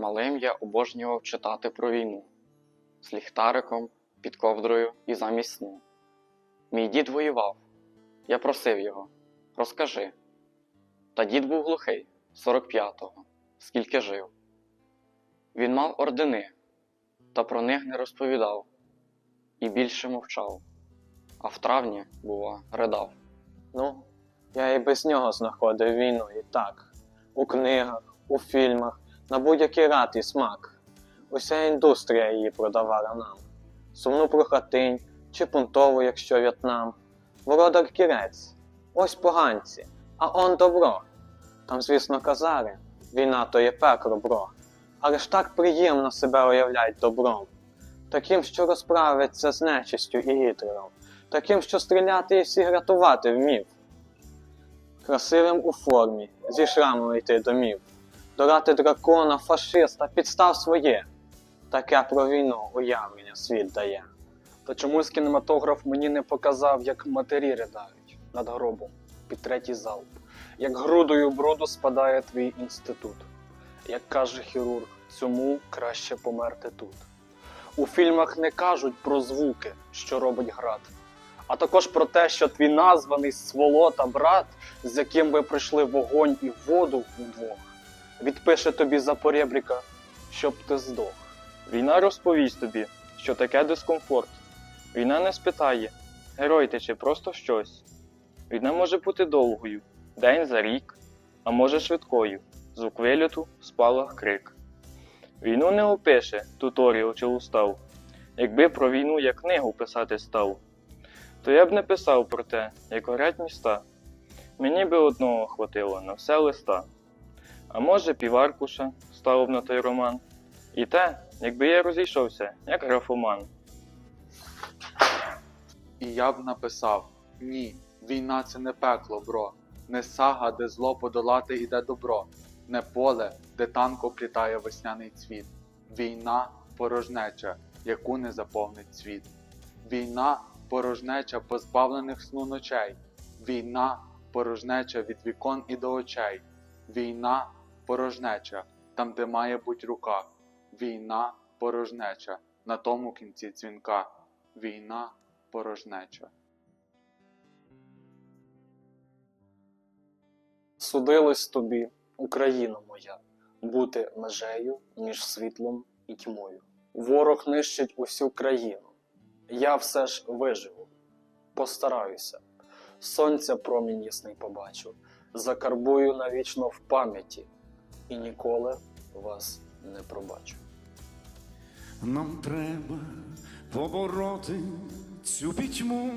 Малим я обожнював читати про війну з ліхтариком, під ковдрою і замість сну. Мій дід воював. Я просив його, розкажи. Та дід був глухий, 45-го, скільки жив. Він мав ордени, та про них не розповідав і більше мовчав, а в травні, бува, ридав. Ну, я і без нього знаходив війну і так. У книгах, у фільмах, на будь-який рад і смак. Уся індустрія її продавала нам. Сумну про хатинь чи пунтову, якщо В'єтнам. Володар кірець, ось поганці, а он добро. Там, звісно, казари, війна то є пекло, бро. Але ж так приємно себе уявлять добром. Таким, що розправиться з нечистю і Гітлером таким, що стріляти і всіх рятувати вмів. Красивим у формі, зі шрамами йти домів, дорати дракона, фашиста, підстав своє. Таке про війну уявлення світ дає. Та чомусь кінематограф мені не показав, як матері ридають над гробом під третій залп, як грудою броду спадає твій інститут. Як каже хірург, цьому краще померти тут. У фільмах не кажуть про звуки, що робить град, а також про те, що твій названий сволота брат, з яким ви пройшли вогонь і воду удвох, відпише тобі за поребріка, щоб ти здох. Війна розповість тобі, що таке дискомфорт. Війна не спитає, герой ти чи просто щось. Війна може бути довгою, день за рік, а може швидкою, звук вильоту, спалах крик. Війну не опише туторіал чи устав. Якби про війну як книгу писати став, то я б не писав про те, як горять міста. Мені би одного хватило на все листа. А може, піваркуша ставив на той роман. І те, якби я розійшовся, як графоман. І я б написав: Ні, війна це не пекло, бро, не сага, де зло подолати іде добро, не поле, де танк оплітає весняний цвіт. Війна порожнеча, яку не заповнить світ. Війна порожнеча позбавлених сну ночей. Війна порожнеча від вікон і до очей. Війна порожнеча, там, де має бути рука. Війна порожнеча на тому кінці дзвінка. Війна порожнеча. Судилось тобі, Україно моя, бути межею між світлом і тьмою. Ворог нищить усю країну. Я все ж виживу, постараюся. Сонця промінь ясний побачу, закарбую навічно в пам'яті і ніколи вас не пробачу. Нам треба побороти цю пітьму,